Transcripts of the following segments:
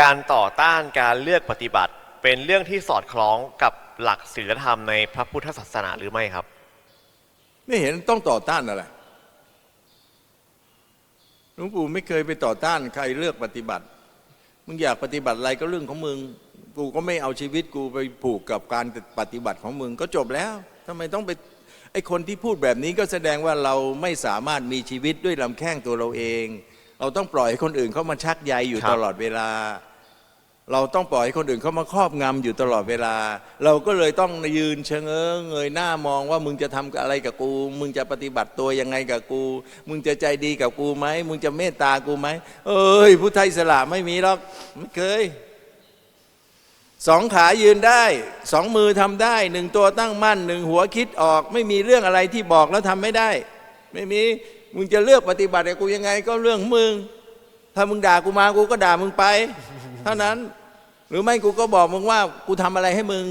การต่อต้านการเลือกปฏิบัติ เป็นเรื่องที่สอดคล้องกับหลักศีลธรรมในพระพุทธศาสนาหรือไม่ครับ ไม่เห็นต้องต่อต้านอะไรหลวงปู่ไม่เคยไปต่อต้านใครเลือกปฏิบัติ มึงอยากปฏิบัติอะไรก็เรื่องของมึง กูก็ไม่เอาชีวิตกูไปผูกกับการปฏิบัติของมึงก็จบแล้วทำไมต้องไปไอ้คนที่พูดแบบนี้ก็แสดงว่าเราไม่สามารถมีชีวิตด้วยลำแข้งตัวเราเอง เราต้องปล่อยให้คนอื่นเขามาชักใยอยู่ครับ ตลอดเวลา เราต้องปล่อยให้คนอื่นเขามาครอบงำอยู่ตลอดเวลา เราก็เลยต้องยืนเชงเง้อเงยหน้ามองว่ามึงจะทำอะไรกับกู มึงจะปฏิบัติตัวยังไงกับกู มึงจะใจดีกับกูไหมมึงจะเมตตากูไหมเอ้ยพุทธอิสระไม่มีหรอกไม่เคย สองขายืนได้สองมือทำได้หนึ่งตัวตั้งมั่นหนึ่งหัวคิดออก ไม่มีเรื่องอะไรที่บอกแล้วทำไม่ได้ ไม่มี มึงจะเลือกปฏิบัติกับกูยังไงก็เรื่องของมึง ถ้ามึงด่ากูมากูก็ด่ามึงไปเท่านั้น หรือไม่กูก็บอกมึงว่ากูทำอะไรให้มึง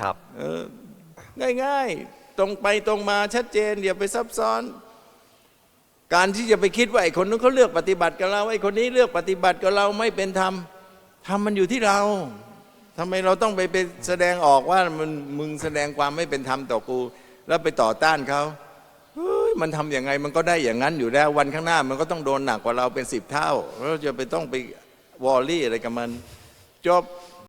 ครับเออง่ายๆ ตรงไปตรงมาชัดเจนอย่าไปซับซ้อน การที่จะไปคิดว่าไอ้คนนู้นเขาเลือกปฏิบัติกับเราไอ้คนนี้เลือกปฏิบัติกับเราไม่เป็นธรรมธรรมมันอยู่ที่เราทำไมเราต้องไปไปแสดงออกว่ามันมึงแสดงความไม่เป็นธรรมต่อกู แล้วไปต่อต้านเขาเฮ้ ยมันทำอย่างไงมันก็ได้อย่างนั้นอยู่แล้ว วันข้างหน้ามันก็ต้องโดนหนักกว่าเราเป็นสิบเท่าแล้วจะไปต้องไปวอลลี่อะไรกับมัน จบ